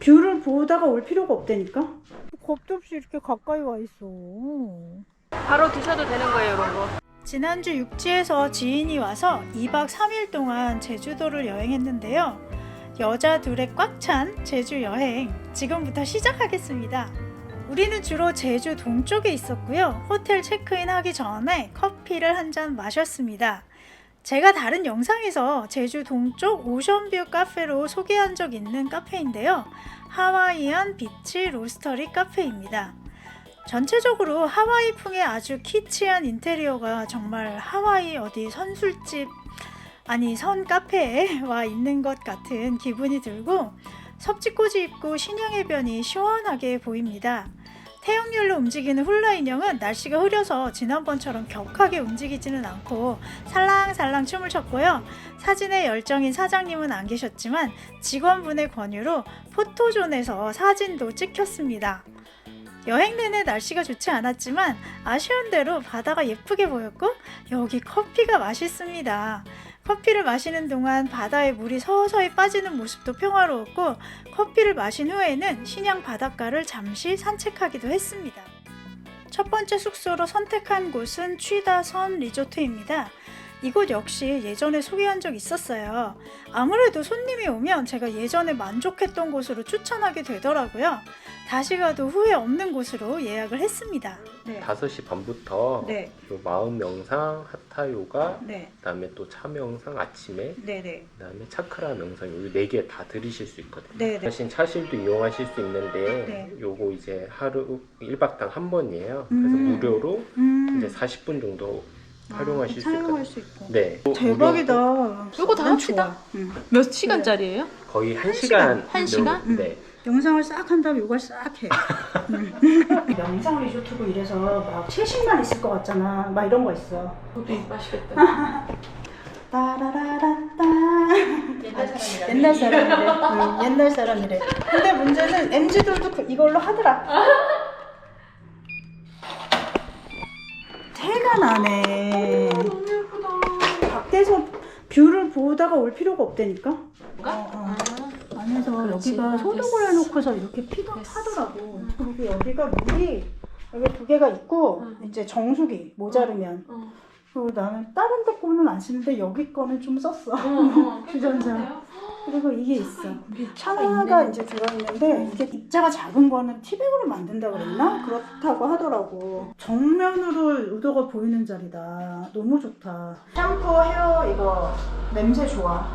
뷰를 보다가 올 필요가 없다니까? 겁도 없이 이렇게 가까이 와 있어. 바로 드셔도 되는 거예요, 이런 거. 지난주 육지에서 지인이 와서 2박 3일 동안 제주도를 여행했는데요. 여자 둘에 꽉찬 제주 여행 지금부터 시작하겠습니다. 우리는 주로 제주 동쪽에 있었고요. 호텔 체크인 하기 전에 커피를 한 잔 마셨습니다. 제가 다른 영상에서 제주 동쪽 오션뷰 카페로 소개한 적 있는 카페인데요. 하와이안 비치 로스터리 카페입니다. 전체적으로 하와이풍의 아주 키치한 인테리어가 정말 하와이 어디 선술집 아니 선 카페에 와 있는 것 같은 기분이 들고 섭지코지 입고 신양해변이 시원하게 보입니다. 태양열로 움직이는 훌라 인형은 날씨가 흐려서 지난번처럼 격하게 움직이지는 않고 살랑살랑 춤을 췄고요. 사진에 열정인 사장님은 안 계셨지만 직원분의 권유로 포토존에서 사진도 찍혔습니다. 여행 내내 날씨가 좋지 않았지만 아쉬운 대로 바다가 예쁘게 보였고 여기 커피가 맛있습니다. 커피를 마시는 동안 바다에 물이 서서히 빠지는 모습도 평화로웠고 커피를 마신 후에는 신양 바닷가를 잠시 산책하기도 했습니다. 첫 번째 숙소로 선택한 곳은 취다선 리조트입니다. 이곳 역시 예전에 소개한 적 있었어요. 아무래도 손님이 오면 제가 예전에 만족했던 곳으로 추천하게 되더라고요. 다시 가도 후회 없는 곳으로 예약을 했습니다. 네. 5시 반부터 네, 요 마음 명상, 하타 요가, 네, 그다음에 또 차 명상 아침에, 네, 네, 그다음에 차크라 명상 요 네 개 다 들으실 수 있거든요. 네, 네. 대신 차실도 이용하실 수 있는데 네. 요거 이제 하루 1박당 한 번이에요. 그래서 음. 무료로 음. 이제 40분 정도 활용하실 수 사용할. 수 있고. 네. 대박이다. 요거 다 난 합시다. 좋아. 응. 몇 시간짜리예요? 거의 한 시간? 시간. 한 시간? 정도- 네. 영상을 싹 한 다음에 요걸 싹 해. 명상 리조트고 이래서 막 채식만 있을 것 같잖아. 막 이런 거 있어. 맛있겠다. 따라라라따. 옛날 사람이래. 응, 옛날 사람이래. 근데 문제는 MZ들도 그- 이걸로 하더라. 태가 나네. 너무 예쁘다. 밖에서 뷰를 보다가 올 필요가 없다니까? 뭔가? 어, 어. 아, 안에서 그렇지. 여기가 아, 소독을 됐어. 해놓고서 이렇게 피가 됐어. 파더라고. 그리고 여기가 물이 여기 두 개가 있고 응. 이제 정수기 모자르면 어. 그리고 나는 다른 데 거는 안 쓰는데 여기 거는 좀 썼어. 어, 어. 주전자. 깨끗한데요? 그리고 이게 있어. 차가. 이제 들어있는데 이게 입자가 작은 거는 티백으로 만든다 그랬나? 그렇다고 하더라고. 정면으로 우도가 보이는 자리다. 너무 좋다. 샴푸, 헤어 이거 냄새 좋아.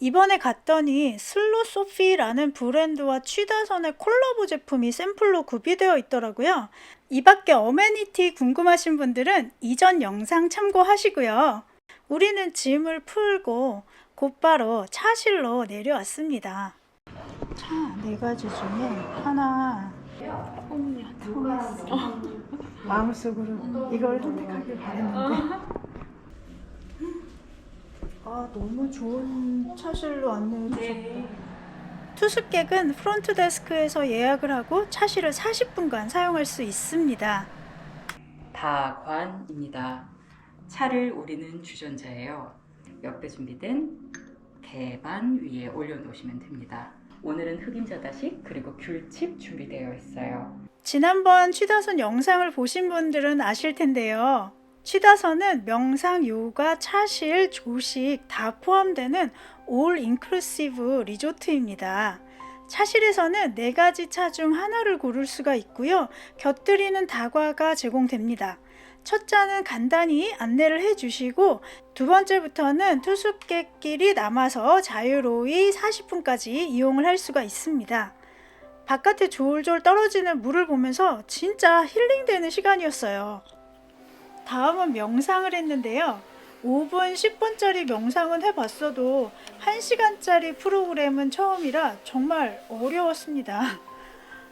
이번에 갔더니 슬로 소피라는 브랜드와 취다선의 콜라보 제품이 샘플로 구비되어 있더라고요. 이 밖에 어메니티 궁금하신 분들은 이전 영상 참고하시고요. 우리는 짐을 풀고 곧바로 차실로 내려왔습니다. 차 네 가지 중에 하나 마음속으로 이걸 선택하길 바랬는데 아 너무 좋은 차실로 안내해 주셨다. 투숙객은 프론트 데스크에서 예약을 하고 차실을 40분간 사용할 수 있습니다. 다관입니다. 차를 우리는 주전자예요. 옆에 준비된 개반 위에 올려놓으시면 됩니다. 오늘은 흑임자 다식 그리고 귤칩 준비되어 있어요. 지난번 취다선 영상을 보신 분들은 아실 텐데요. 취다선은 명상, 요가, 차실, 조식 다 포함되는 올 인클루시브 리조트입니다. 차실에서는 네 가지 차 중 하나를 고를 수가 있고요. 곁들이는 다과가 제공됩니다. 첫 잔은 간단히 안내를 해 주시고 두 번째부터는 투숙객끼리 남아서 자유로이 40분까지 이용을 할 수가 있습니다. 바깥에 졸졸 떨어지는 물을 보면서 진짜 힐링되는 시간이었어요. 다음은 명상을 했는데요. 5분, 10분짜리 명상은 해봤어도 1시간짜리 프로그램은 처음이라 정말 어려웠습니다.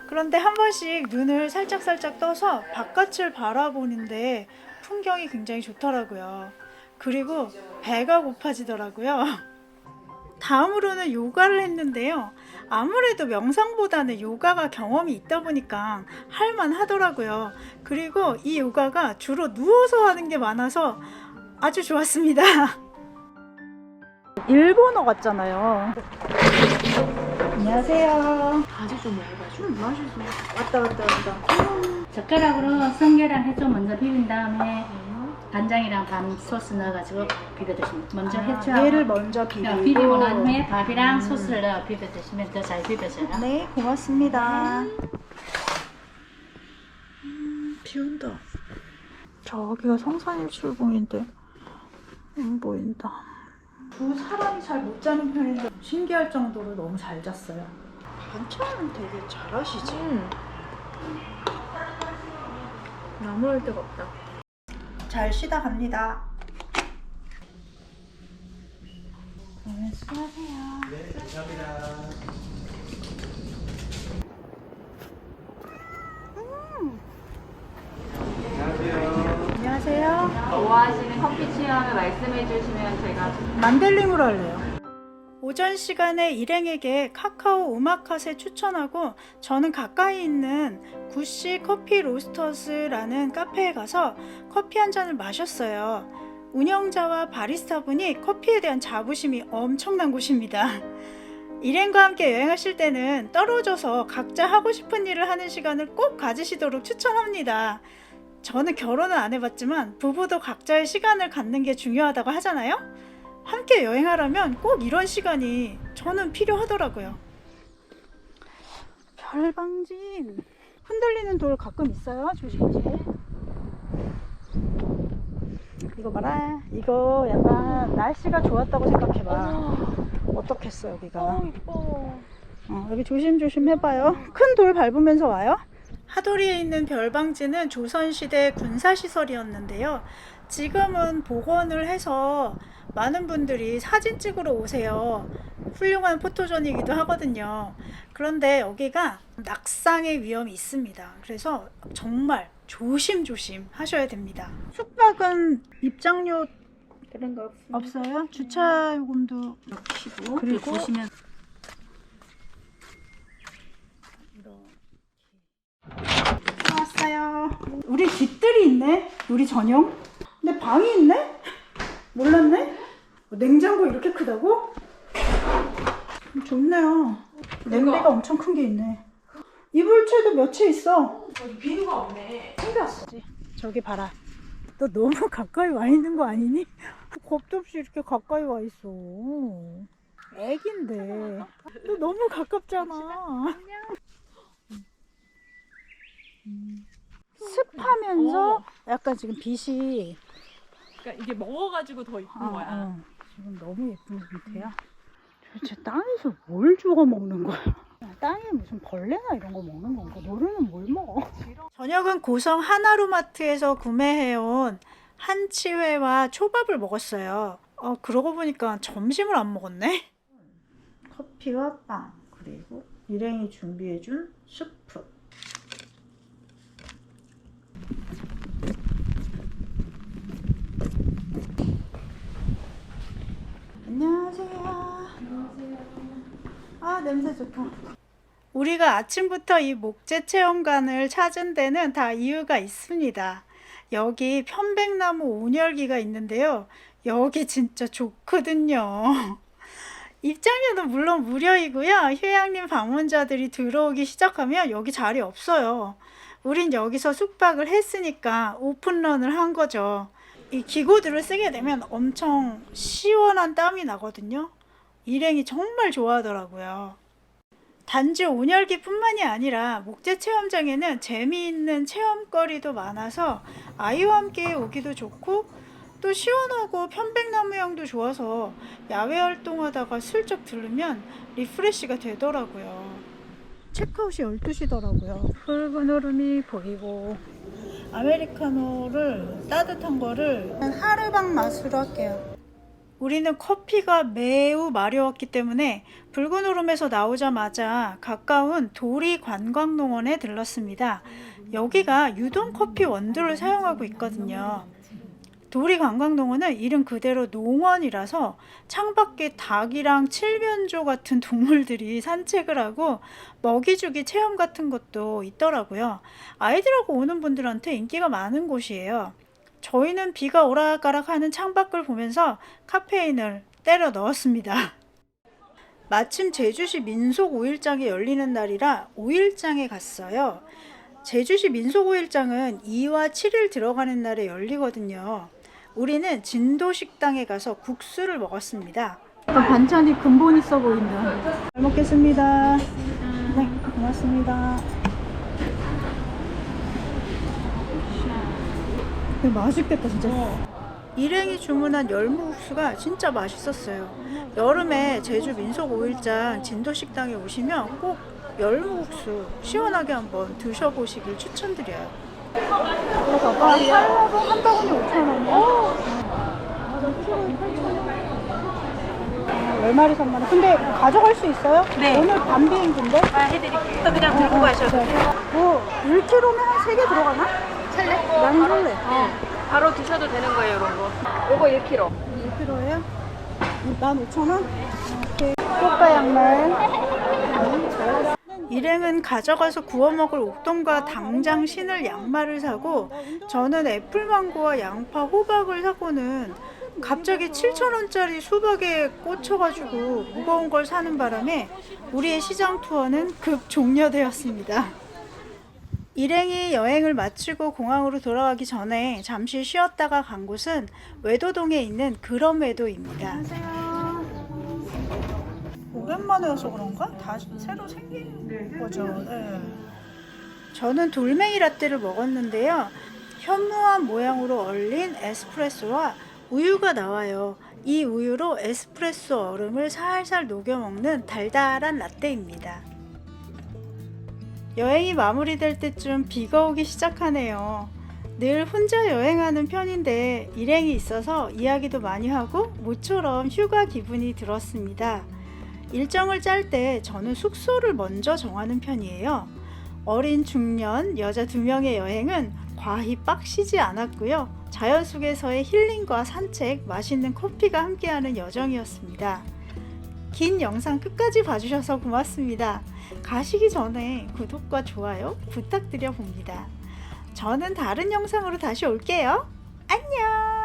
그런데 한 번씩 눈을 살짝살짝 떠서 바깥을 바라보는데 풍경이 굉장히 좋더라고요. 그리고 배가 고파지더라고요. 다음으로는 요가를 했는데요. 아무래도 명상보다는 요가가 경험이 있다 보니까 할만 하더라고요. 그리고 이 요가가 주로 누워서 하는 게 많아서 아주 좋았습니다. 일본어 같잖아요. 안녕하세요. 바지 좀 먹어봐줘. 음, 맛있어. 왔다 왔다 왔다. 젓가락으로 성게랑 해초 먼저 비빈 다음에 간장이랑 밤 소스 넣어가지고 비벼 드시면 먼저 해초하고 얘를 먼저 비비고. 비비고 난 후에 밥이랑 소스를 넣어 비벼 드시면 더 잘 비벼져요. 네, 고맙습니다. 음, 비 온다. 저기가 성산일출봉인데 안 보인다. 두 사람이 잘 못 자는 편인데 신기할 정도로 너무 잘 잤어요. 반찬은 되게 잘하시지. 나무랄 데가 없다. 잘 쉬다 갑니다. 그러면 수고하세요. 네, 감사합니다. 안녕하세요. 좋아하시는 커피 취향을 말씀해 주시면 제가 만델링으로 할래요. 오전 시간에 일행에게 카카오 오마카세 추천하고 저는 가까이 있는 구씨 커피 로스터스라는 카페에 가서 커피 한 잔을 마셨어요. 운영자와 바리스타 분이 커피에 대한 자부심이 엄청난 곳입니다. 일행과 함께 여행하실 때는 떨어져서 각자 하고 싶은 일을 하는 시간을 꼭 가지시도록 추천합니다. 저는 결혼은 안 해봤지만 부부도 각자의 시간을 갖는 게 중요하다고 하잖아요. 함께 여행하려면 꼭 이런 시간이 저는 필요하더라고요. 별방진 흔들리는 돌 가끔 있어요. 조심하세요. 이거 봐라. 이거 약간 날씨가 좋았다고 생각해봐. 어떻겠어 여기가? 이뻐. 어, 여기 조심조심 해봐요. 큰 돌 밟으면서 와요. 하도리에 있는 별방지는 조선시대 군사시설이었는데요. 지금은 복원을 해서 많은 분들이 사진 찍으러 오세요. 훌륭한 포토존이기도 하거든요. 그런데 여기가 낙상의 위험이 있습니다. 그래서 정말 조심조심 하셔야 됩니다. 숙박은 입장료 그런 거 없어. 없어요? 주차 요금도 그리고- 보시면 왔어요. 우리 집들이 있네. 우리 전용. 근데 방이 있네. 몰랐네. 냉장고 이렇게 크다고? 좋네요. 냄비가 엄청 큰 게 있네. 이불채도 몇 채 있어. 여기 비누가 없네. 챙겼어. 저기 봐라. 너 너무 가까이 와 있는 거 아니니? 겁도 없이 이렇게 가까이 와 있어. 애긴데. 너 너무 가깝잖아. 음. 습하면서 약간 지금 빛이 그러니까 이게 먹어가지고 더 이쁜 어, 거야. 어. 지금 너무 예쁜 상태야. 도대체 땅에서 뭘 주워 먹는 거야? 땅에 무슨 벌레나 이런 거 먹는 건가? 너네는 뭘 먹어? 저녁은 고성 하나로마트에서 구매해온 한치회와 초밥을 먹었어요. 어, 그러고 보니까 점심을 안 먹었네. 커피와 빵 그리고 일행이 준비해준 수프. 안녕하세요. 아 냄새 좋다. 우리가 아침부터 이 목재 체험관을 찾은 데는 다 이유가 있습니다. 여기 편백나무 온열기가 있는데요. 여기 진짜 좋거든요. 입장료도 물론 무료이고요. 휴양림 방문자들이 들어오기 시작하면 여기 자리 없어요. 우린 여기서 숙박을 했으니까 오픈런을 한 거죠. 이 기구들을 쓰게 되면 엄청 시원한 땀이 나거든요. 일행이 정말 좋아하더라고요. 단지 온열기뿐만이 아니라 목재 체험장에는 재미있는 체험거리도 많아서 아이와 함께 오기도 좋고 또 시원하고 편백나무 향도 좋아서 야외 활동하다가 슬쩍 들르면 리프레시가 되더라고요. 체크아웃이 12시더라고요. 붉은 흐름이 보이고 아메리카노를 따뜻한 거를 하르방 맛으로 할게요. 우리는 커피가 매우 마려웠기 때문에 붉은 오름에서 나오자마자 가까운 도리 관광농원에 들렀습니다. 여기가 유동 커피 원두를 사용하고 있거든요. 도리 관광농원은 이름 그대로 농원이라서 창밖에 닭이랑 칠면조 같은 동물들이 산책을 하고 먹이주기 체험 같은 것도 있더라고요. 아이들하고 오는 분들한테 인기가 많은 곳이에요. 저희는 비가 오락가락 하는 창밖을 보면서 카페인을 때려 넣었습니다. 마침 제주시 민속 5일장이 열리는 날이라 5일장에 갔어요. 제주시 민속 5일장은 2와 7일 들어가는 날에 열리거든요. 우리는 진도 식당에 가서 국수를 먹었습니다. 반찬이 근본 있어 보인다. 잘 먹겠습니다. 네, 고맙습니다. 네, 맛있겠다 진짜. 일행이 주문한 열무국수가 진짜 맛있었어요. 여름에 제주 민속 5일장 진도 식당에 오시면 꼭 열무국수 시원하게 한번 드셔보시길 추천드려요. 봐봐, 팔라고 한 바구니 5천 원이야. 열마리 3만 원. 근데 가져갈 수 있어요? 네. 오늘 밤 비행기인데? 아, 해드릴게요. 그냥 들고 가셔도 돼요. 뭐, 1kg면 한 3개 들어가나? 살래? 나는 살래. 바로 드셔도 되는 거예요, 이런 거. 요거 1kg. 1kg예요? 난 5,000원? 오케이. 양말. 일행은 가져가서 구워 먹을 옥돔과 당장 신을 양말을 사고 저는 애플망고와 양파, 호박을 사고는 갑자기 7,000원짜리 수박에 꽂혀가지고 무거운 걸 사는 바람에 우리의 시장 투어는 급 종료되었습니다. 일행이 여행을 마치고 공항으로 돌아가기 전에 잠시 쉬었다가 간 곳은 외도동에 있는 그럼외도입니다. 오랜만에 와서 그런가? 다시 새로 생긴 거죠. 네. 저는 돌멩이 라떼를 먹었는데요. 현무암 모양으로 얼린 에스프레소와 우유가 나와요. 이 우유로 에스프레소 얼음을 살살 녹여 먹는 달달한 라떼입니다. 여행이 마무리될 때쯤 비가 오기 시작하네요. 늘 혼자 여행하는 편인데 일행이 있어서 이야기도 많이 하고 모처럼 휴가 기분이 들었습니다. 일정을 짤 때 저는 숙소를 먼저 정하는 편이에요. 어린 중년 여자 두 명의 여행은 과히 빡시지 않았고요. 자연 속에서의 힐링과 산책, 맛있는 커피가 함께하는 여정이었습니다. 긴 영상 끝까지 봐주셔서 고맙습니다. 가시기 전에 구독과 좋아요 부탁드려 봅니다. 저는 다른 영상으로 다시 올게요. 안녕!